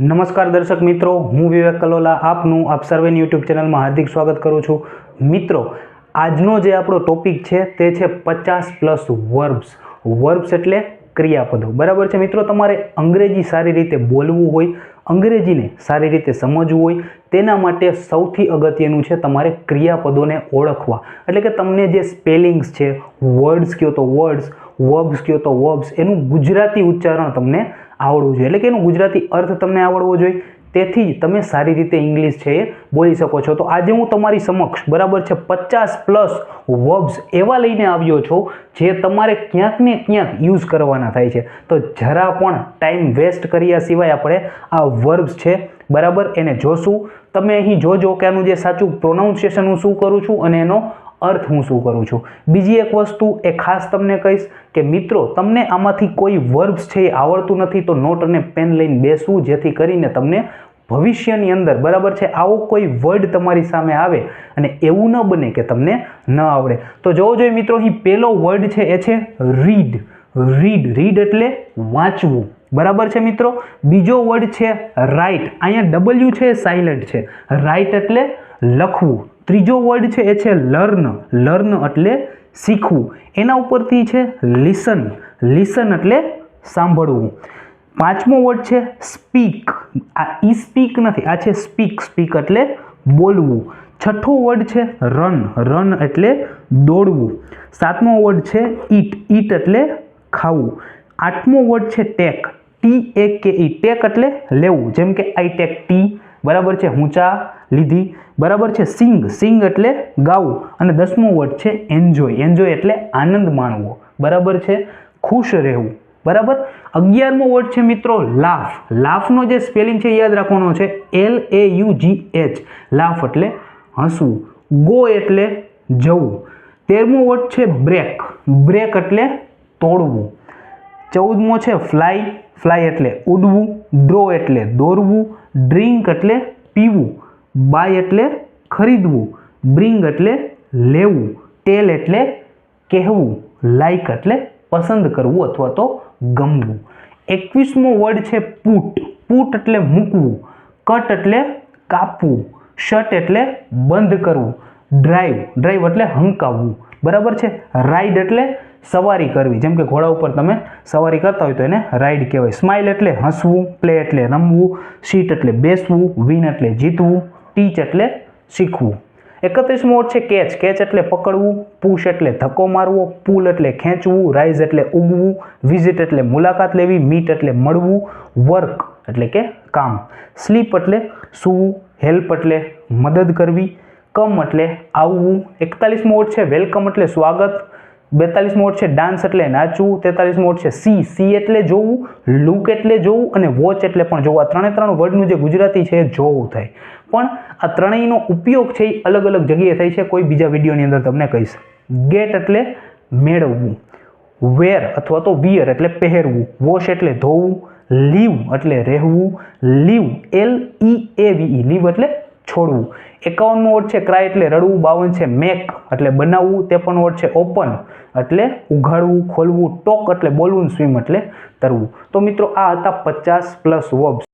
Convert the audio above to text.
નમસ્કાર દર્શક મિત્રો, હું વિવેક કલોલા આપનું આપ સર્વેની યુટ્યુબ ચેનલમાં હાર્દિક સ્વાગત કરું છું. મિત્રો, આજનો જે આપણો ટોપિક છે તે છે પચાસ પ્લસ વર્બ્સ વર્બ્સ એટલે ક્રિયાપદો. બરાબર છે મિત્રો? તમારે અંગ્રેજી સારી રીતે બોલવું હોય, અંગ્રેજીને સારી રીતે સમજવું હોય, તેના માટે સૌથી અગત્યનું છે તમારે ક્રિયાપદોને ઓળખવા. એટલે કે તમને જે સ્પેલિંગ્સ છે વર્ડ્સ કહો તો વર્ડ્સ વર્બ્સ કહો તો વર્બ્સ એનું ગુજરાતી ઉચ્ચારણ તમને આવડવું જોઈએ. એટલે કે એનું ગુજરાતી અર્થ તમને આવડવો જોઈએ. તેથી જ તમે સારી રીતે ઇંગ્લિશ છે એ બોલી શકો છો. તો આજે હું તમારી સમક્ષ બરાબર છે પચાસ પ્લસ વર્બ્સ એવા લઈને આવ્યો છો જે તમારે ક્યાંક ને ક્યાંક યુઝ કરવાના થાય છે. તો જરા પણ ટાઈમ વેસ્ટ કર્યા સિવાય આપણે આ વર્બ્સ છે, બરાબર, એને જોશું. તમે અહીં જોજો કે આનું જે સાચું પ્રોનાઉન્સિએશન હું શું કરું છું અને એનો અર્થ હું શું કરું છું? બીજી એક વસ્તુ એ ખાસ તમને કહીશ કે મિત્રો, તમને આમાંથી કોઈ વર્બ્સ છે એ આવડતું નથી, તો નોટ અને પેન લઈને બેસવું, જેથી કરીને તમને ભવિષ્યની અંદર, બરાબર છે, આવો કોઈ વર્ડ તમારી સામે આવે અને એવું ન બને કે તમને ન આવડે. તો જોવો જોઈએ મિત્રો, અહીં પહેલો વર્ડ છે, એ છે રીડ રીડ રીડ એટલે વાંચવું. બરાબર છે મિત્રો? બીજો વર્ડ છે રાઇટ અહીંયા ડબલ્યુ છે સાયલન્ટ છે. રાઇટ એટલે લખવું. ત્રીજો વર્ડ છે એ છે લર્ન લર્ન એટલે શીખવું. એના ઉપરથી છે લિસન લિસન એટલે સાંભળવું. પાંચમો વર્ડ છે સ્પીક આ ઈ સ્પીક નથી, આ છે સ્પીક સ્પીક એટલે બોલવું. છઠ્ઠો વર્ડ છે રન રન એટલે દોડવું. સાતમો વર્ડ છે ઈટ ઈટ એટલે ખાવું. આઠમો વર્ડ છે ટેક ટી એ કે ઈ ટેક એટલે લેવું. જેમ કે આઈ ટેક ટી બરાબર છે ઊંચા લીધી. બરાબર છે સિંગ. સિંગ એટલે ગાવું અને દસમો વર્ડ છે એન્જોય. એન્જોય એટલે આનંદ માણવો. બરાબર છે? ખુશ રહેવું. બરાબર? અગિયારમો વર્ડ છે મિત્રો લાફ. લાફનો જે સ્પેલિંગ છે યાદ રાખવાનો છે L A U G H laugh એટલે હસવું. ગો એટલે જવું. તેરમો વર્ડ છે બ્રેક. બ્રેક એટલે તોડવું. ચૌદમો છે ફ્લાય ફ્લાય એટલે ઉડવું ડ્રો એટલે દોરવું ડ્રિંક એટલે પીવું બાય એટલે ખરીદવું બ્રિંગ એટલે લેવું ટેલ એટલે કહેવું લાઈક એટલે પસંદ કરવું અથવા તો ગમવું. એકવીસમો વર્ડ છે પૂટ પૂટ એટલે મૂકવું કટ એટલે કાપવું શટ એટલે બંધ કરવું ડ્રાઈવ ડ્રાઈવ એટલે હંકાવવું. બરાબર છે? રાઈડ એટલે સવારી કરવી. જેમ કે ઘોડા ઉપર તમે સવારી કરતા હોય તો એને રાઈડ કહેવાય. સ્માઇલ એટલે હસવું પ્લે એટલે રમવું સીટ એટલે બેસવું વિન એટલે જીતવું ટીચ એટલે શીખવું. એકત્રીસમો છે કેચ કેચ એટલે પકડવું પુશ એટલે ધક્કો મારવો પુલ એટલે ખેંચવું રાઇઝ એટલે ઉગવું વિઝિટ એટલે મુલાકાત લેવી મીટ એટલે મળવું વર્ક એટલે કે કામ. સ્લીપ એટલે સૂવું હેલ્પ એટલે મદદ કરવી, કમ એટલે આવવું. એકતાલીસમો વર્ડ છે વેલકમ એટલે સ્વાગત. બેતાલીસમો મોડ છે ડાન્સ એટલે નાચવું તેતાલીસમો મોડ છે સી. સી એટલે જોવું, લુક એટલે જોવું અને વોચ એટલે પણ જોવું. આ ત્રણે ત્રણ વર્ડનું જે ગુજરાતી છે જોવું થાય. પણ આ ત્રણેયનો ઉપયોગ છે એ અલગ અલગ જગ્યાએ થાય છે. કોઈ બીજા વિડીયોની અંદર તમને કહીશ. ગેટ એટલે મેળવવું. વેર અથવા તો વિયર એટલે પહેરવું. વોશ એટલે ધોવું. લીવ એટલે રહેવું. Leave L E A V leave એટલે છોડવું. એકાવનમો વર્ડ છે ક્રાય એટલે રડવું, બાવન છે મેક એટલે બનાવવું, ત્રેપન વર્ડ છે ઓપન એટલે ઉઘાડવું, ખોલવું, ટોક એટલે બોલવું સ્વિમ એટલે તરવું. તો મિત્રો આ હતા પચાસ પ્લસ વર્બ્સ